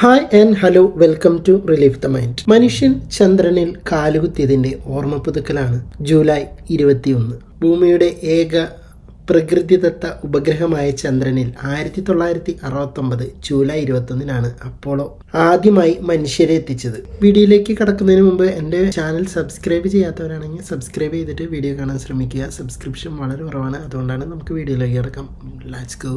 Hi and hello welcome to relief the mind മനുഷ്യൻ ചന്ദ്രനിൽ കാലുകുത്തിയതിന്റെ ഓർമ്മ പുതുക്കലാണ് ജൂലൈ ഇരുപത്തിയൊന്ന്. ഭൂമിയുടെ ഏക പ്രകൃതിദത്ത ഉപഗ്രഹമായ ചന്ദ്രനിൽ ആയിരത്തി തൊള്ളായിരത്തി അറുപത്തൊമ്പത് ജൂലൈ ഇരുപത്തൊന്നിനാണ് അപ്പോളോ ആദ്യമായി മനുഷ്യരെ എത്തിച്ചത്. വീഡിയോയിലേക്ക് കടക്കുന്നതിന് മുമ്പ് എന്റെ ചാനൽ സബ്സ്ക്രൈബ് ചെയ്യാത്തവരാണെങ്കിൽ സബ്സ്ക്രൈബ് ചെയ്തിട്ട് വീഡിയോ കാണാൻ ശ്രമിക്കുക. സബ്സ്ക്രിപ്ഷൻ വളരെ കുറവാണ് അതുകൊണ്ടാണ് നമുക്ക് വീഡിയോയിലേക്ക് കിടക്കാം. ലെറ്റ്സ് ഗോ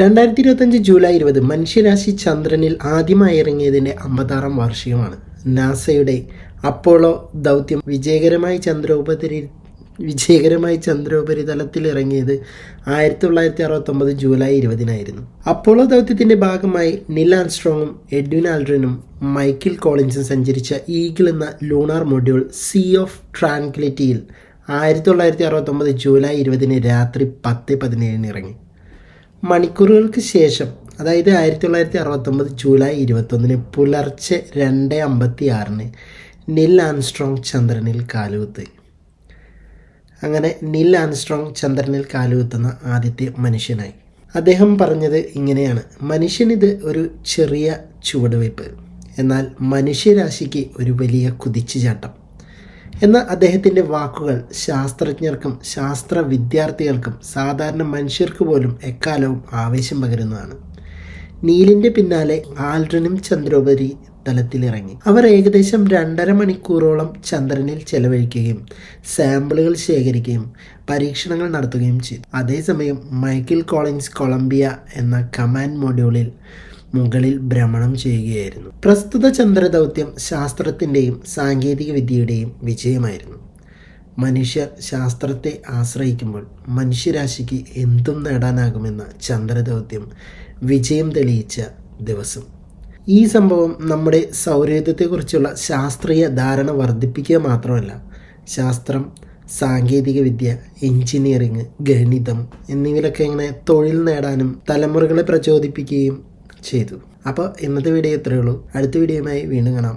രണ്ടായിരത്തി ഇരുപത്തഞ്ച് ജൂലൈ ഇരുപത് മനുഷ്യരാശി ചന്ദ്രനിൽ ആദ്യമായി ഇറങ്ങിയതിന്റെ അമ്പതാറാം വാർഷികമാണ്. നാസയുടെ അപ്പോളോ ദൗത്യം വിജയകരമായി ചന്ദ്രോപരി വിജയകരമായി ചന്ദ്രോപരിതലത്തിൽ ഇറങ്ങിയത് ആയിരത്തി തൊള്ളായിരത്തി അറുപത്തൊമ്പത് ജൂലൈ ഇരുപതിനായിരുന്നു. അപ്പോളോ ദൗത്യത്തിന്റെ ഭാഗമായി നിൽ ആൻസ്ട്രോങ്ങും എഡ്വിൻ ആൽഡ്രിനും മൈക്കിൾ കോളിൻസും സഞ്ചരിച്ച ഈഗിൾ എന്ന ലൂണാർ മൊഡ്യൂൾ സി ഓഫ് ട്രാൻക്ലിറ്റിയിൽ ആയിരത്തി തൊള്ളായിരത്തി അറുപത്തൊമ്പത് ജൂലൈ ഇരുപതിന് രാത്രി പത്ത് പതിനേഴിന് ഇറങ്ങി. മണിക്കൂറുകൾക്ക് ശേഷം അതായത് ആയിരത്തി തൊള്ളായിരത്തി അറുപത്തൊമ്പത് ജൂലൈ ഇരുപത്തൊന്നിന് പുലർച്ചെ രണ്ട് അമ്പത്തി ആറിന് നിൽ ആൻസ്ട്രോങ് ചന്ദ്രനിൽ കാലുകുത്തി. അങ്ങനെ നിൽ ആൻസ്ട്രോങ് ചന്ദ്രനിൽ കാലുകുത്തുന്ന ആദ്യത്തെ മനുഷ്യനായി. അദ്ദേഹം പറഞ്ഞത് ഇങ്ങനെയാണ്. മനുഷ്യനിത് ഒരു ചെറിയ ചുവടുവയ്പ് എന്നാൽ മനുഷ്യരാശിക്ക് ഒരു വലിയ കുതിച്ചുചാട്ടം. എന്ന അദ്ദേഹത്തിന്റെ വാക്കുകൾ ശാസ്ത്രജ്ഞർക്കും ശാസ്ത്ര വിദ്യാർത്ഥികൾക്കും സാധാരണ മനുഷ്യർക്ക് പോലും എക്കാലവും ആവേശം പകരുന്നതാണ്. നീലിന്റെ പിന്നാലെ ആൽഡ്രനും ചന്ദ്രോപരി തലത്തിലിറങ്ങി. അവർ ഏകദേശം രണ്ടര മണിക്കൂറോളം ചന്ദ്രനിൽ ചെലവഴിക്കുകയും സാമ്പിളുകൾ ശേഖരിക്കുകയും പരീക്ഷണങ്ങൾ നടത്തുകയും ചെയ്തു. അതേസമയം മൈക്കിൾ കോളിൻസ് കൊളംബിയ എന്ന കമാൻഡ് മൊഡ്യൂളിൽ മുകളിൽ ഭ്രമണം ചെയ്യുകയായിരുന്നു. പ്രസ്തുത ചന്ദ്രദൗത്യം ശാസ്ത്രത്തിന്റെയും സാങ്കേതിക വിദ്യയുടെയും വിജയമായിരുന്നു. മനുഷ്യർ ശാസ്ത്രത്തെ ആശ്രയിക്കുമ്പോൾ മനുഷ്യരാശിക്ക് എന്തും നേടാനാകുമെന്ന ചന്ദ്രദൗത്യം വിജയം തെളിയിച്ച ദിവസം. ഈ സംഭവം നമ്മുടെ സൗരയുധത്തെക്കുറിച്ചുള്ള ശാസ്ത്രീയ ധാരണ വർദ്ധിപ്പിക്കുക മാത്രമല്ല ശാസ്ത്രം സാങ്കേതികവിദ്യ എഞ്ചിനീയറിംഗ് ഗണിതം എന്നിവയിലൊക്കെ ഇങ്ങനെ തൊഴിൽ നേടാനും തലമുറകളെ പ്രചോദിപ്പിക്കുകയും ചെയ്തു. അപ്പോൾ ഇന്നത്തെ വീഡിയോ ഇത്രയേ ഉള്ളൂ. അടുത്ത വീഡിയോയുമായി വീണ്ടും കാണാം.